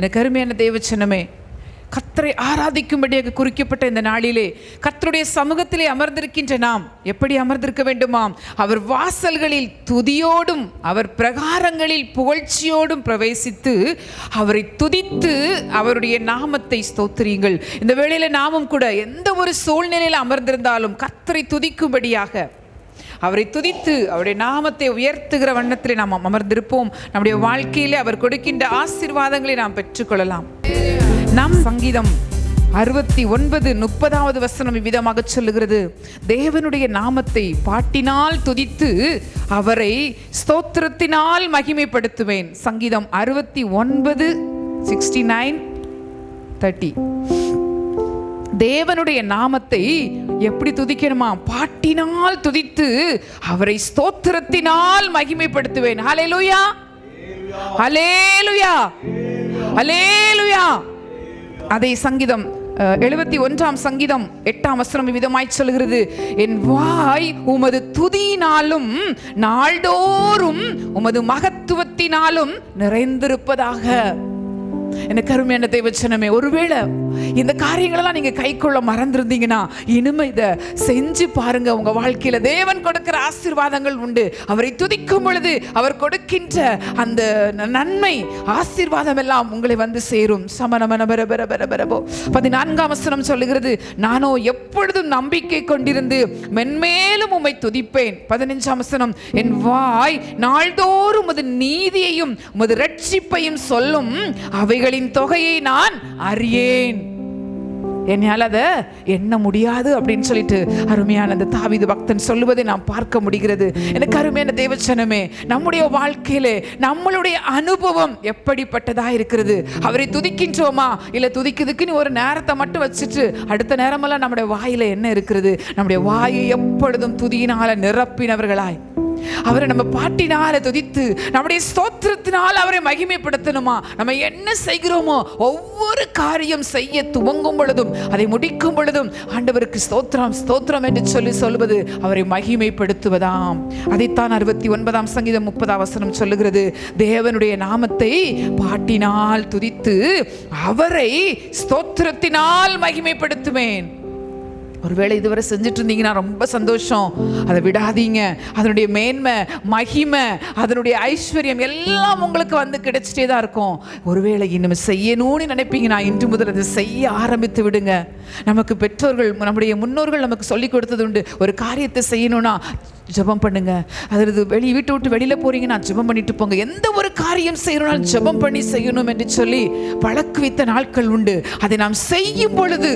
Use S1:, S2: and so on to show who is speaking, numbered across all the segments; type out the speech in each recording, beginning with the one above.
S1: எனக்கு அருமையான தேவச்சனமே கத்தரை ஆராதிக்கும்படியாக குறிக்கப்பட்ட இந்த நாளிலே கத்தருடைய சமூகத்திலே அமர்ந்திருக்கின்ற நாம் எப்படி அமர்ந்திருக்க வேண்டுமாம் அவர் வாசல்களில் துதியோடும் அவர் பிரகாரங்களில் புகழ்ச்சியோடும் பிரவேசித்து அவரை துதித்து அவருடைய நாமத்தை ஸ்தோத்திரியுங்கள் இந்த வேளையில் நாமும் கூட எந்த ஒரு சூழ்நிலையில் அமர்ந்திருந்தாலும் கத்தரை துதிக்கும்படியாக அவரை துதித்து அவருடைய நாமத்தை உயர்த்துகிற வண்ணத்தில் நாம் அமர்ந்திருப்போம் நம்முடைய வாழ்க்கையிலே அவர் கொடுக்கின்ற ஆசீர்வாதங்களை நாம் பெற்றுக்கொள்ளலாம் நம் சங்கீதம் அறுபத்தி ஒன்பது முப்பதாவது வசனம் இவ்விதமாக சொல்லுகிறது தேவனுடைய நாமத்தை பாட்டினால் துதித்து அவரை ஸ்தோத்திரத்தினால் மகிமைப்படுத்துவேன் சங்கீதம் அறுபத்தி ஒன்பது சிக்ஸ்டி நைன் தேர்ட்டி தேவனுடைய நாமத்தை எப்படி துதிக்கணுமா பாட்டினால் துதித்து அவரை ஸ்தோத்திரத்தினால் மகிமைப்படுத்துவேன் ஹலேலுயா ஹலேலுயா ஹலேலுயா அதை சங்கீதம் எழுபத்தி ஒன்றாம் சங்கீதம் எட்டாம் வசனம் விதமாய் சொல்கிறது என் வாய் உமது துதியினாலும் நாள்தோறும் உமது மகத்துவத்தினாலும் நிறைந்திருப்பதாக என்ன கருமையான தெய்வச்சனமே ஒருவேளை இந்த காரியங்களெல்லாம் நீங்கள் கைக்குள்ள மறந்துருந்தீங்கன்னா இனிமே இதை செஞ்சு பாருங்க உங்கள் வாழ்க்கையில் தேவன் கொடுக்கிற ஆசீர்வாதங்கள் உண்டு அவரை துதிக்கும் பொழுது அவர் கொடுக்கின்ற அந்த நன்மை ஆசீர்வாதம் எல்லாம் உங்களை வந்து சேரும் பர பர பரபோ பதினான்காம் வசனம் சொல்லுகிறது நானோ எப்பொழுதும் நம்பிக்கை கொண்டிருந்து மென்மேலும் உம்மை துதிப்பேன் பதினஞ்சாம் வசனம் என் வாய் நாள்தோறும் உமது நீதியையும் உமது ரட்சிப்பையும் சொல்லும் அவை கைகளின் தொகையை நான் அறியேன் என்னால் அதை எண்ண முடியாது அப்படின்னு சொல்லிட்டு அருமையான அந்த தாவிது பக்தன் சொல்லுவதை நாம் பார்க்க முடிகிறது எனக்கு அருமையான தேவச்சனமே நம்முடைய வாழ்க்கையிலே நம்மளுடைய அனுபவம் எப்படிப்பட்டதாக இருக்கிறது அவரை துதிக்கின்றோமா இல்லை துதிக்குதுக்குன்னு ஒரு நேரத்தை மட்டும் வச்சுட்டு அடுத்த நேரமெல்லாம் நம்முடைய வாயில் என்ன இருக்கிறது நம்முடைய வாயை எப்பொழுதும் துதியினால் நிரப்பினவர்களாய் அவரை நம்ம பாட்டினால துதித்து நம்முடைய ஸ்தோத்திரத்தினால் அவரை மகிமைப்படுத்தணுமா நம்ம என்ன செய்கிறோமோ ஒவ்வொரு காரியம் செய்ய துவங்கும் பொழுதும் அதை முடிக்கும் பொழுதும் ஆண்டவருக்கு ஸ்தோத்திரம் ஸ்தோத்திரம் என்று சொல்லி சொல்வது அவரை மகிமைப்படுத்துவதாம் அதைத்தான் அறுபத்தி ஒன்பதாம் சங்கீதம் முப்பதாம் வசனம் சொல்லுகிறது தேவனுடைய நாமத்தை பாட்டினால் துதித்து அவரை ஸ்தோத்திரத்தினால் மகிமைப்படுத்துவேன் ஒருவேளை இதுவரை செஞ்சுட்டு இருந்தீங்கன்னா ரொம்ப சந்தோஷம் அதை விடாதீங்க அதனுடைய மேன்மை மகிமை அதனுடைய ஐஸ்வர்யம் எல்லாம் உங்களுக்கு வந்து கிடைச்சிட்டே தான் இருக்கும் ஒருவேளை இன்னும் செய்யணும்னு நினைப்பீங்கன்னா இன்று முதல் அதை செய்ய ஆரம்பித்து விடுங்க நமக்கு பெற்றோர்கள் நம்முடைய முன்னோர்கள் நமக்கு சொல்லிக் கொடுத்தது உண்டு ஒரு காரியத்தை செய்யணும்னா ஜபம் பண்ணுங்க அதாவது வெளி வீட்டை விட்டு வெளியில் நான் ஜபம் பண்ணிட்டு போங்க எந்த ஒரு காரியம் செய்யணும்னாலும் ஜபம் பண்ணி செய்யணும் என்று சொல்லி பழக்குவித்த நாட்கள் உண்டு அதை நாம் செய்யும் பொழுது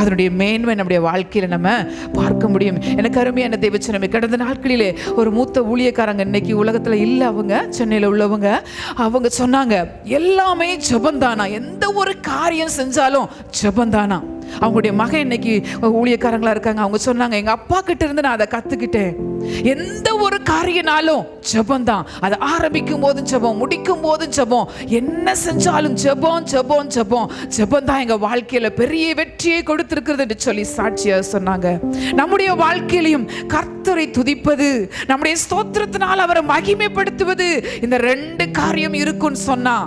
S1: அதனுடைய மேன்மை நம்முடைய வாழ்க்கையில் நம்ம பார்க்க முடியும் எனக்கு அருமையான நம்ம கடந்த நாட்களிலே ஒரு மூத்த ஊழியக்காரங்க இன்னைக்கு உலகத்தில் இல்லை அவங்க சென்னையில் உள்ளவங்க அவங்க சொன்னாங்க எல்லாமே ஜபந்தானா எந்த ஒரு காரியம் செஞ்சாலும் ஜபந்தானா அவங்களுடைய மகன் இன்னைக்கு ஊழியக்காரங்களா இருக்காங்க அவங்க சொன்னாங்க எங்க அப்பா கிட்ட இருந்து நான் அதை கத்துக்கிட்டேன் எந்த ஒரு காரியனாலும் ஜபம் தான் அதை ஆரம்பிக்கும் போதும் ஜபம் முடிக்கும் போதும் ஜபம் என்ன செஞ்சாலும் ஜபம் ஜபம் ஜபம் ஜபம் தான் எங்க வாழ்க்கையில பெரிய வெற்றியை கொடுத்திருக்கிறது என்று சொல்லி சாட்சியா சொன்னாங்க நம்முடைய வாழ்க்கையிலையும் கர்த்தரை துதிப்பது நம்முடைய ஸ்தோத்திரத்தினால் அவரை மகிமைப்படுத்துவது இந்த ரெண்டு காரியம் இருக்குன்னு சொன்னா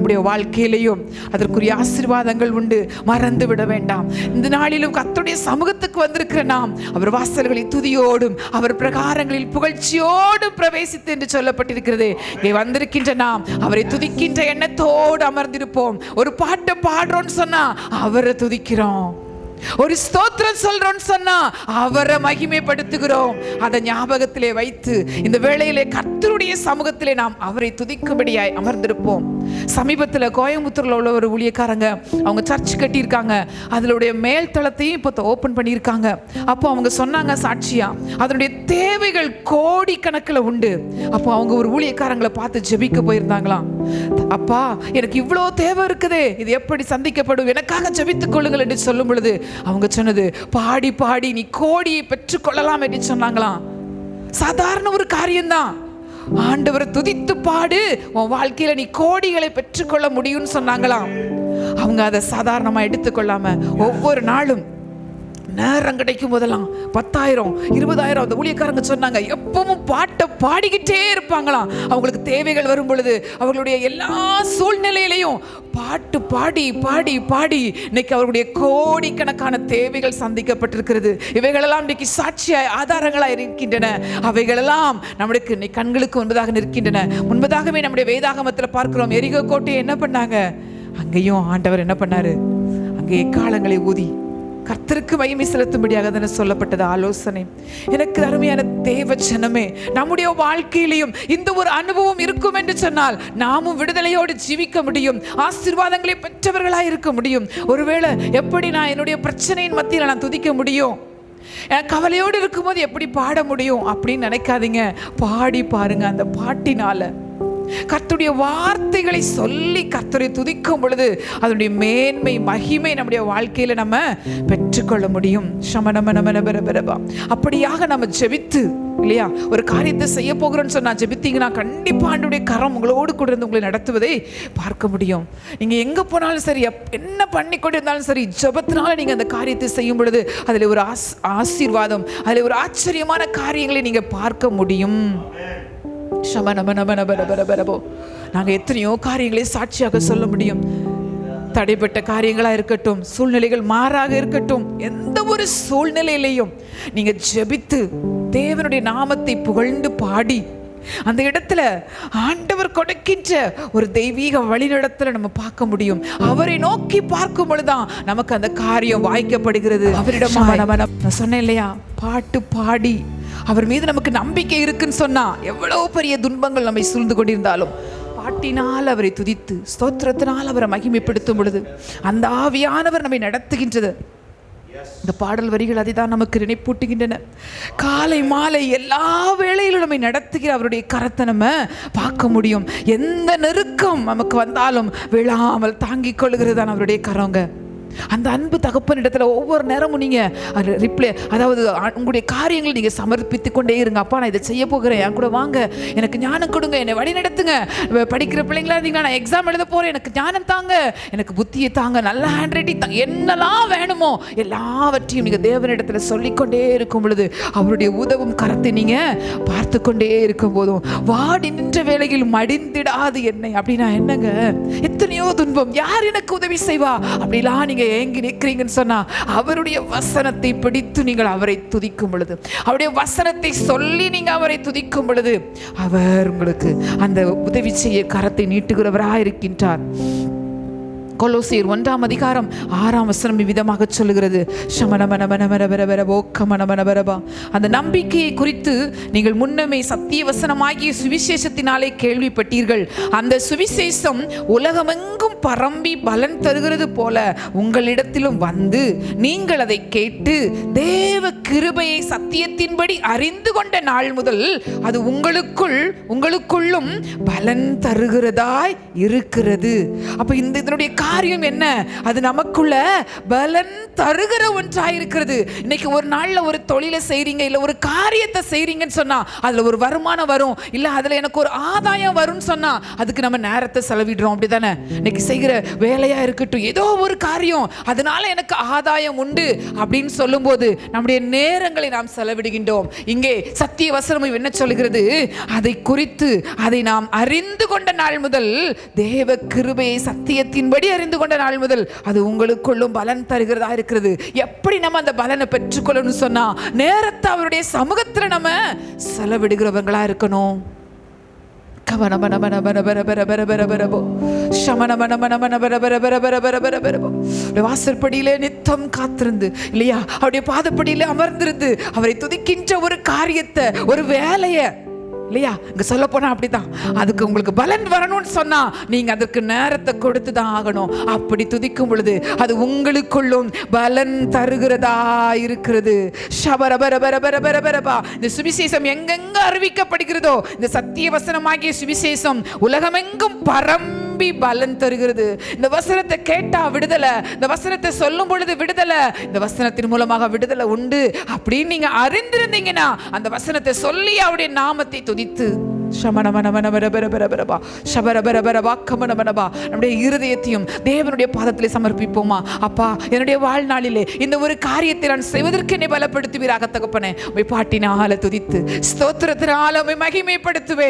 S1: நம்முடைய வாழ்க்கையிலையும் அதற்குரிய ஆசீர்வாதங்கள் உண்டு மறந்து விட வேண்டாம் இந்த நாளிலும் கத்துடைய சமூகத்துக்கு வந்திருக்கிற நாம் அவர் வாசல்களில் துதியோடும் அவர் பிரகாரங்களில் புகழ்ச்சியோடும் பிரவேசித்து என்று சொல்லப்பட்டிருக்கிறது இங்கே வந்திருக்கின்ற நாம் அவரை துதிக்கின்ற எண்ணத்தோடு அமர்ந்திருப்போம் ஒரு பாட்டை பாடுறோம்னு சொன்னா அவரை துதிக்கிறோம் ஒரு ஸ்தோத்திரம் சொல்றோம்னு சொன்னா அவரை மகிமைப்படுத்துகிறோம் அதை ஞாபகத்திலே வைத்து இந்த வேளையிலே கர்த்தருடைய சமூகத்திலே நாம் அவரை துதிக்கும்படியாய் அமர்ந்திருப்போம் சமீபத்தில் கோயம்புத்தூரில் உள்ள ஒரு ஊழியக்காரங்க அவங்க சர்ச் கட்டியிருக்காங்க அதனுடைய மேல் தளத்தையும் இப்போ ஓப்பன் பண்ணியிருக்காங்க அப்போ அவங்க சொன்னாங்க சாட்சியா அதனுடைய தேவைகள் கணக்கில் உண்டு அப்போ அவங்க ஒரு ஊழியக்காரங்களை பார்த்து ஜெபிக்க போயிருந்தாங்களாம் அப்பா எனக்கு இவ்வளோ தேவை இருக்குதே இது எப்படி சந்திக்கப்படும் எனக்காக ஜெபித்துக் கொள்ளுங்கள் என்று சொல்லும் பொழுது அவங்க சொன்னது பாடி பாடி நீ கோடியை பெற்றுக்கொள்ளலாம் என்று சொன்னாங்களாம் சாதாரண ஒரு காரியம்தான் ஆண்டவரை துதித்து பாடு உன் வாழ்க்கையில நீ கோடிகளை பெற்றுக்கொள்ள முடியும்னு சொன்னாங்களாம் அவங்க அதை சாதாரணமாக எடுத்துக்கொள்ளாம ஒவ்வொரு நாளும் நேரம் கிடைக்கும் போதெல்லாம் பத்தாயிரம் இருபதாயிரம் அந்த ஊழியக்காரங்க சொன்னாங்க எப்பவும் பாட்டை பாடிக்கிட்டே இருப்பாங்களாம் அவங்களுக்கு தேவைகள் வரும் பொழுது அவர்களுடைய எல்லா சூழ்நிலையிலையும் பாட்டு பாடி பாடி பாடி இன்னைக்கு அவர்களுடைய கோடிக்கணக்கான தேவைகள் சந்திக்கப்பட்டிருக்கிறது இவைகளெல்லாம் இன்னைக்கு சாட்சியாய் ஆதாரங்களாக இருக்கின்றன அவைகளெல்லாம் நம்மளுக்கு இன்னைக்கு கண்களுக்கு முன்பதாக நிற்கின்றன முன்பதாகவே நம்முடைய வேதாகமத்தில் பார்க்கிறோம் எரிகோ கோட்டையை என்ன பண்ணாங்க அங்கேயும் ஆண்டவர் என்ன பண்ணாரு அங்கே காலங்களை ஊதி கர்த்தருக்கு மகிமை செலுத்தும்படியாக தானே சொல்லப்பட்டது ஆலோசனை எனக்கு அருமையான தேவ ஜனமே நம்முடைய வாழ்க்கையிலையும் இந்த ஒரு அனுபவம் இருக்கும் என்று சொன்னால் நாமும் விடுதலையோடு ஜீவிக்க முடியும் ஆசீர்வாதங்களை பெற்றவர்களாக இருக்க முடியும் ஒருவேளை எப்படி நான் என்னுடைய பிரச்சனையின் மத்தியில் நான் துதிக்க முடியும் கவலையோடு இருக்கும்போது எப்படி பாட முடியும் அப்படின்னு நினைக்காதீங்க பாடி பாருங்க அந்த பாட்டினால கர்த்துடைய வார்த்தைகளை சொல்லி கர்த்தரை துதிக்கும் பொழுது அதனுடைய மேன்மை மகிமை நம்முடைய வாழ்க்கையில் நம்ம பெற்றுக்கொள்ள முடியும் சம நம்ம நம நபரபரபா அப்படியாக நம்ம ஜெபித்து இல்லையா ஒரு காரியத்தை செய்ய போகிறோன்னு சொன்னா ஜெபித்தீங்கன்னா கண்டிப்பா ஆண்டுடைய கரம் உங்களோடு கூட இருந்து உங்களை நடத்துவதை பார்க்க முடியும் நீங்கள் எங்கே போனாலும் சரி என்ன பண்ணி கொண்டு இருந்தாலும் சரி ஜபத்தினால நீங்கள் அந்த காரியத்தை செய்யும் பொழுது அதில் ஒரு ஆஸ் ஆசீர்வாதம் அதில் ஒரு ஆச்சரியமான காரியங்களை நீங்கள் பார்க்க முடியும் ஷம நம நம நாங்கள் எத்தனையோ காரியங்களை சாட்சியாக சொல்ல முடியும் தடைப்பட்ட காரியங்களாக இருக்கட்டும் சூழ்நிலைகள் மாறாக இருக்கட்டும் எந்த ஒரு சூழ்நிலையிலையும் நீங்கள் ஜெபித்து தேவனுடைய நாமத்தை புகழ்ந்து பாடி அந்த இடத்துல ஆண்டவர் கொடுக்கின்ற ஒரு தெய்வீக வழிநடத்தல நம்ம பார்க்க முடியும் அவரை நோக்கி பார்க்கும் பொழுதுதான் நமக்கு அந்த காரியம் வாய்க்கப்படுகிறது அவரிடம் நான் சொன்னேன் இல்லையா பாட்டு பாடி அவர் மீது நமக்கு நம்பிக்கை இருக்குன்னு சொன்னால் எவ்வளோ பெரிய துன்பங்கள் நம்மை சூழ்ந்து கொண்டிருந்தாலும் பாட்டினால் அவரை துதித்து ஸ்தோத்திரத்தினால் அவரை மகிமைப்படுத்தும் பொழுது அந்த ஆவியானவர் நம்மை நடத்துகின்றது இந்த பாடல் வரிகள் அதை தான் நமக்கு நினைப்பூட்டுகின்றன காலை மாலை எல்லா வேளையிலும் நம்மை நடத்துகிற அவருடைய கரத்தை நம்ம பார்க்க முடியும் எந்த நெருக்கம் நமக்கு வந்தாலும் விழாமல் தாங்கிக் தான் அவருடைய கரங்க அந்த அன்பு தகப்பன் இடத்துல ஒவ்வொரு நேரமும் நீங்கள் ரிப்ளை அதாவது உங்களுடைய காரியங்களை நீங்கள் சமர்ப்பித்து கொண்டே இருங்க அப்பா நான் இதை செய்ய போகிறேன் என் கூட வாங்க எனக்கு ஞானம் கொடுங்க என்னை வழி நடத்துங்க படிக்கிற பிள்ளைங்களா நீங்கள் நான் எக்ஸாம் எழுத போகிறேன் எனக்கு ஞானம் தாங்க எனக்கு புத்தியை தாங்க நல்ல ஹேண்ட் ரைட்டிங் தாங்க என்னெல்லாம் வேணுமோ எல்லாவற்றையும் நீங்கள் தேவனிடத்தில் சொல்லிக்கொண்டே இருக்கும் பொழுது அவருடைய உதவும் கரத்தை நீங்கள் பார்த்து கொண்டே இருக்கும் போதும் வாடி நின்ற வேலையில் மடிந்திடாது என்னை அப்படின்னா என்னங்க எத்தனையோ துன்பம் யார் எனக்கு உதவி செய்வா அப்படிலாம் நீங்கள் நீங்கள் ஏங்கி நிற்கிறீங்கன்னு சொன்னால் அவருடைய வசனத்தை பிடித்து நீங்கள் அவரை துதிக்கும் பொழுது அவருடைய வசனத்தை சொல்லி நீங்கள் அவரை துதிக்கும் பொழுது அவர் உங்களுக்கு அந்த உதவி செய்ய கரத்தை நீட்டுகிறவராக இருக்கின்றார் கொலோசியர் ஒன்றாம் அதிகாரம் ஆறாம் வசனம் விதமாக சொல்லுகிறது அந்த நம்பிக்கையை குறித்து நீங்கள் முன்னமே சத்திய வசனமாகிய சுவிசேஷத்தினாலே கேள்விப்பட்டீர்கள் அந்த சுவிசேஷம் உலகமெங்கும் பரம்பி பலன் தருகிறது போல உங்களிடத்திலும் வந்து நீங்கள் அதை கேட்டு தேவ கிருபையை சத்தியத்தின்படி அறிந்து கொண்ட நாள் முதல் அது உங்களுக்குள் உங்களுக்குள்ளும் பலன் தருகிறதாய் இருக்கிறது அப்போ இந்த இதனுடைய காரியம் என்ன அது நமக்குள்ள பலன் தருகிற ஒன்றாயிருக்கிறது இன்னைக்கு ஒரு நாளில் ஒரு தொழிலை செய்கிறீங்க இல்லை ஒரு காரியத்தை செய்கிறீங்கன்னு சொன்னால் அதில் ஒரு வருமானம் வரும் இல்லை அதில் எனக்கு ஒரு ஆதாயம் வரும்னு சொன்னால் அதுக்கு நம்ம நேரத்தை செலவிடுறோம் அப்படி தானே இன்னைக்கு செய்கிற வேலையாக இருக்கட்டும் ஏதோ ஒரு காரியம் அதனால எனக்கு ஆதாயம் உண்டு அப்படின்னு சொல்லும்போது நம்முடைய நேரங்களை நாம் செலவிடுகின்றோம் இங்கே சத்திய வசனம் என்ன சொல்கிறது அதை குறித்து அதை நாம் அறிந்து கொண்ட நாள் முதல் தேவ கிருபையை சத்தியத்தின்படி தெரிந்து கொண்ட நாள் முதல் அது உங்களுக்குள்ளும் பலன் தருகிறதா இருக்கிறது எப்படி நம்ம அந்த பலனை பெற்றுக்கொள்ளணும் சொன்னா நேரத்தை அவருடைய சமூகத்தில் நம்ம செலவிடுகிறவங்களா இருக்கணும் வாசற்படியிலே நித்தம் காத்திருந்து இல்லையா அவருடைய பாதப்படியிலே அமர்ந்திருந்து அவரை துதிக்கின்ற ஒரு காரியத்தை ஒரு வேலையை இல்லையா இங்கே சொல்ல போனால் அப்படி தான் அதுக்கு உங்களுக்கு பலன் வரணும்னு சொன்னால் நீங்கள் அதற்கு நேரத்தை கொடுத்து தான் ஆகணும் அப்படி துதிக்கும் பொழுது அது உங்களுக்குள்ளும் பலன் தருகிறதா இருக்கிறது இந்த சுவிசேஷம் எங்கெங்க அறிவிக்கப்படுகிறதோ இந்த சத்திய வசனமாகிய சுவிசேஷம் உலகமெங்கும் பரம் நம்பி பலன் தருகிறது இந்த வசனத்தை கேட்டா விடுதலை இந்த வசனத்தை சொல்லும் பொழுது விடுதலை இந்த வசனத்தின் மூலமாக விடுதலை உண்டு அப்படின்னு நீங்க அறிந்திருந்தீங்கன்னா அந்த வசனத்தை சொல்லி அவருடைய நாமத்தை துதித்து நம்முடைய இருதயத்தையும் தேவனுடைய பாதத்திலே சமர்ப்பிப்போமா அப்பா என்னுடைய வாழ்நாளிலே இந்த ஒரு காரியத்தை நான் செய்வதற்கு என்னை பலப்படுத்துவீராக தகப்பனே உமை பாட்டினால துதித்து ஸ்தோத்திரத்தினால உமை மகிமைப்படுத்துவேன்